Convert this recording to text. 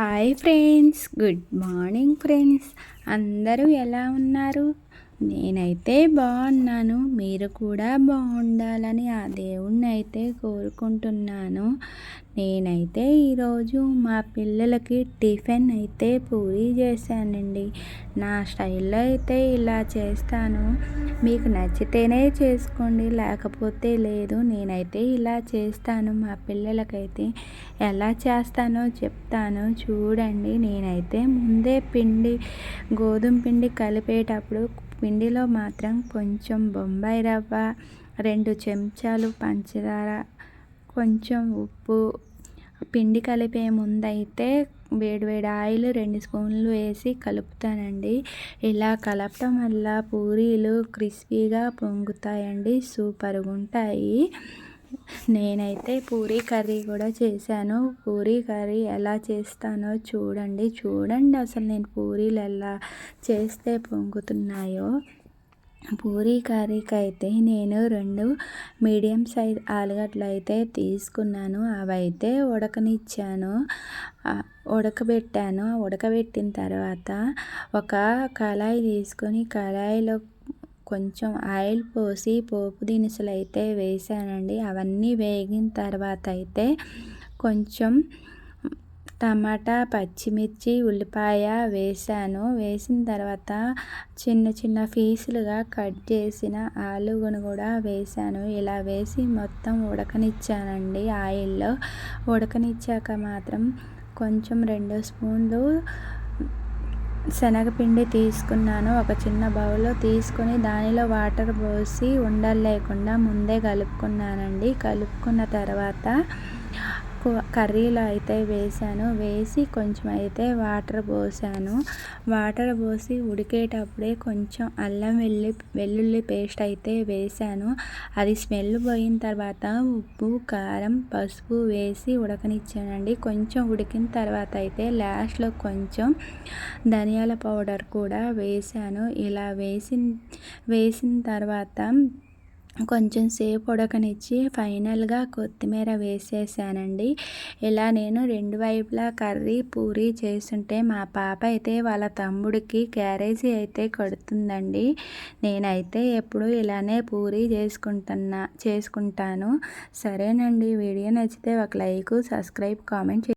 Hi friends good morning friends. అందరూ ఎలా ఉన్నారు? నేనైతే బాగున్నాను. మీరు కూడా బాగుండాలని ఆ దేవుణ్ణి అయితే కోరుకుంటున్నాను. నేనైతే ఈరోజు మా పిల్లలకి టిఫిన్ అయితే పూరి చేశానండి. నా స్టైల్లో అయితే ఇలా చేస్తాను. మీకు నచ్చితేనే చేసుకోండి లేకపోతే లేదు. నేనైతే ఇలా చేస్తాను. మా పిల్లలకైతే ఎలా చేస్తానో చెప్తాను. చూడండి నేనైతే ముందే పిండి గోధుమ పిండి కలిపేటప్పుడు పిండిలో మాత్రం కొంచెం బొంబాయి రవ్వ రెండు చెంచాలు పంచదార కొంచెం ఉప్పు. పిండి కలిపే ముందైతే వేడివేడి ఆయిల్ రెండు స్పూన్లు వేసి కలుపుతానండి. ఇలా కలపటం వల్ల పూరీలు క్రిస్పీగా పొంగుతాయండి సూపర్గా ఉంటాయి నేనైతే పూరీ కర్రీ కూడా చేశాను. పూరీ కర్రీ ఎలా చేస్తానో చూడండి. చూడండి అసలు నేను పూరీలు ఎలా చేస్తే పొంగుతున్నాయో. పూరీ కర్రీకి అయితే నేను రెండు మీడియం సైజ్ ఆలుగడ్డలు అయితే తీసుకున్నాను. అవైతే ఉడకనిచ్చాను. ఉడకబెట్టాను. ఉడకబెట్టిన తర్వాత ఒక కళాయి తీసుకొని కళాయిలో కొంచెం ఆయిల్ పోసి పోపు దినుసులు అయితే వేసానండి. అవన్నీ వేగిన తర్వాత అయితే కొంచెం టమాటా పచ్చిమిర్చి ఉల్లిపాయ వేసాను. వేసిన తర్వాత చిన్న చిన్న పీసులుగా కట్ చేసిన ఆలుగను కూడా వేసాను. ఇలా వేసి మొత్తం ఉడకనిచ్చానండి ఆయిల్లో. ఉడకనిచ్చాక మాత్రం కొంచెం రెండు స్పూన్లు శనగపిండి తీసుకున్నాను. ఒక చిన్న బౌల్లో తీసుకొని దానిలో వాటర్ పోసి ఉండలు లేకుండా ముందే కలుపుకున్నానండి. కలుపుకున్న తర్వాత కర్రీలో అయితే వేసాను. వేసి కొంచెం అయితే వాటర్ పోసాను. వాటర్ పోసి ఉడికేటప్పుడే కొంచెం అల్లం వెల్లి వెల్లుల్లి పేస్ట్ అయితే వేసాను. అది స్మెల్ పోయిన తర్వాత ఉప్పు కారం పసుపు వేసి ఉడకనిచ్చానండి. కొంచెం ఉడికిన తర్వాత అయితే లాస్ట్లో కొంచెం ధనియాల పౌడర్ కూడా వేసాను. ఇలా వేసిన వేసిన తర్వాత కొంచెం సేపు ఉడకనిచ్చి ఫైనల్గా కొత్తిమీర వేసేసానండి. ఇలా నేను రెండు వైపులా కర్రీ పూరి చేస్తుంటే మా పాప అయితే వాళ్ళ తమ్ముడికి క్యారేజీ అయితే కొడుతుందండి. నేనైతే ఎప్పుడు ఇలానే పూరి చేసుకుంటున్నా చేసుకుంటాను. సరేనండి వీడియో నచ్చితే ఒక లైక్ సబ్స్క్రైబ్ కామెంట్